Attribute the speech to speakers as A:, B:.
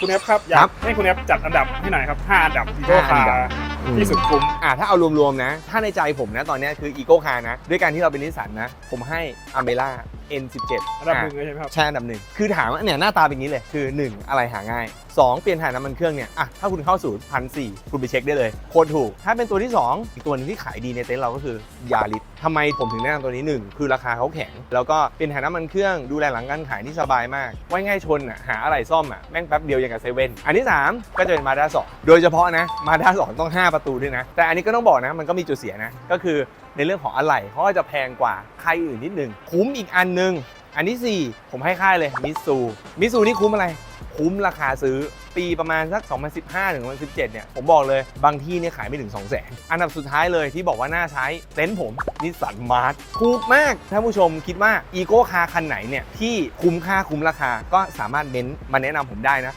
A: คุณแอฟครับอยา
B: ครั
A: ก
B: บ
A: ให้คุณแอฟจัดอันดับให้หน่อยครับ5อันดับอีโก้
B: ห้าอั
A: คาน
B: ดับ
A: ร์ที่สุดคุ้ม
B: อ่าถ้าเอารวมๆนะ ถ้าในใจผมนะตอนเนี้ยคืออีโก้คาร์นะ ด้วยการที่เราเป็นนิสสันนะ ผมให้อ m เ e ล่า N17
A: อันดับ
B: อะ
A: หนึ่งเลยใช่ไหมครับ
B: ใช่อันดับหนึ่งคือถามว่าเนี่ยหน้าตาเป็นอย่างนี้เลย คือ 1 อะไรหาง่าย 2 เปลี่ยนถ่ายน้ำมันเครื่องเนี่ยอะถ้าคุณเข้าศูนย์พันสี่คุณไปเช็คได้เลยโคตรถูก ถ้าเป็นตัวที่ 2 อีกตัวหนึงที่ขายดีในเต็นท์เราก็คือยาริสทำไมผมถึงแนะนำตัวนี้ 1 คือราคาเขาแข็ง แล้วก็เปลี่ยนถ่ายน้ำมันเครื่องดูแลหลังการขายที่สบายมากไว้ง่ายชนอะหาอะไรซ่อมอะแม่งแป๊บเดียวอย่างกับเซเว่นอันที่ 3 ก็จะเป็นมาด้าสโดยเฉพาะนะมาด้าสต้อง 5 ประตูด้วยนะแต่อันนี้ก็ต้องบอกนะมันก็มีจุดเสียนะก็คือ ในเรื่องของอะไหล่เขาก็จะแพงกว่าใครอื่นนิดนึงคุ้มอีกอันนึง อันที่ 4 ผมให้ค่ายเลยมิซูมิซูนี่คุ้มอะไร คุ้มราคาซื้อปีประมาณสัก 2015ถึง2017 เนี่ย ผมบอกเลยบางที่เนี่ยขายไม่ถึง 2 0 0 0 0 0อันดับสุดท้ายเลยที่บอกว่าน่าใช้เต็นท์ผมนิสสันมาร์ทถูกมาก ถ้าผู้ชมคิดว่าอีโก้คาคันไหนเนี่ย ที่คุ้มค่าคุ้มราคาก็สามารถเม้นต์มาแนะนำผมได้นะ